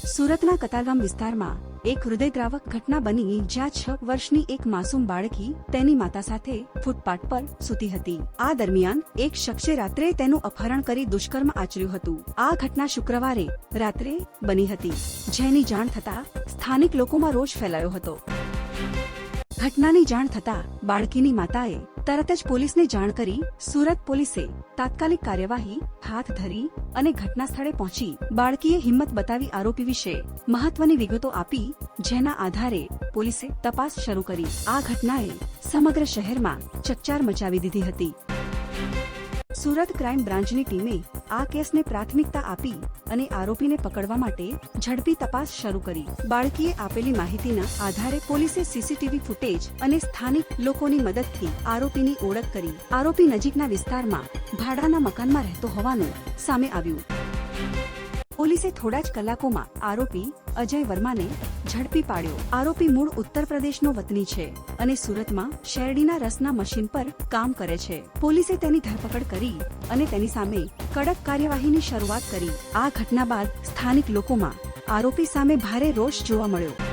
સુરતના કતારગામ વિસ્તારમાં એક હૃદયદ્રાવક ઘટના બની જ્યાં છ વર્ષની એક માસૂમ બાળકી તેની માતા સાથે ફૂટપાથ પર સૂતી હતી. આ દરમિયાન એક શખ્સે રાત્રે તેનું અપહરણ કરી દુષ્કર્મ આચર્યું હતું. આ ઘટના શુક્રવારે રાત્રે બની હતી, જેની જાણ થતા સ્થાનિક લોકોમાં રોષ ફેલાયો હતો. ઘટનાની જાણ થતા બાળકીની માતાએ તરત જ પોલીસને જાણ કરી સુરત પોલીસે તાત્કાલિક કાર્યવાહી, હાથ ધરી અને ઘટના સ્થળે પહોંચી બાળકીએ હિંમત બતાવી આરોપી વિશે મહત્વની વિગતો આપી, જેના આધારે પોલીસે તપાસ શરૂ કરી. આ ઘટનાએ સમગ્ર શહેરમાં ચકચાર મચાવી દીધી હતી. સુરત ક્રાઇમ બ્રાન્ચની ટીમે આ કેસને પ્રાથમિકતા આપી અને આરોપીને પકડવા માટે ઝડપી તપાસ શરૂ કરી. બાળકીએ આપેલી માહિતીના આધારે પોલીસે સીસીટીવી ફૂટેજ અને સ્થાનિક લોકોની મદદથી આરોપીની ઓળખ કરી. આરોપી નજીકના વિસ્તારમાં ભાડાના મકાનમાં રહેતો હોવાનું સામે આવ્યું. પોલીસે થોડા જ કલાકોમાં આરોપી અજય વર્માને ઝડપી પાડ્યો. આરોપી મૂળ ઉત્તર પ્રદેશનો વતની છે અને સુરતમાં શેરડીના રસના મશીન પર કામ કરે છે. પોલીસે તેની ધરપકડ કરી અને તેની સામે કડક કાર્યવાહીની શરૂઆત કરી. આ ઘટના બાદ સ્થાનિક લોકોમાં આરોપી સામે ભારે રોષ જોવા મળ્યો.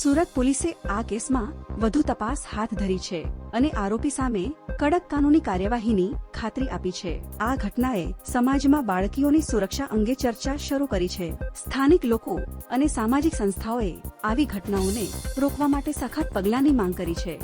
સુરત પોલીસે આ કેસમાં વધુ તપાસ હાથ ધરી છે અને આરોપી સામે કડક કાનૂની કાર્યવાહીની ખાતરી આપી છે. આ ઘટનાએ સમાજમાં બાળકીઓની સુરક્ષા અંગે ચર્ચા શરૂ કરી છે. સ્થાનિક લોકો અને સામાજિક સંસ્થાઓએ આવી ઘટનાઓને રોકવા માટે સખત પગલાંની માંગ કરી છે.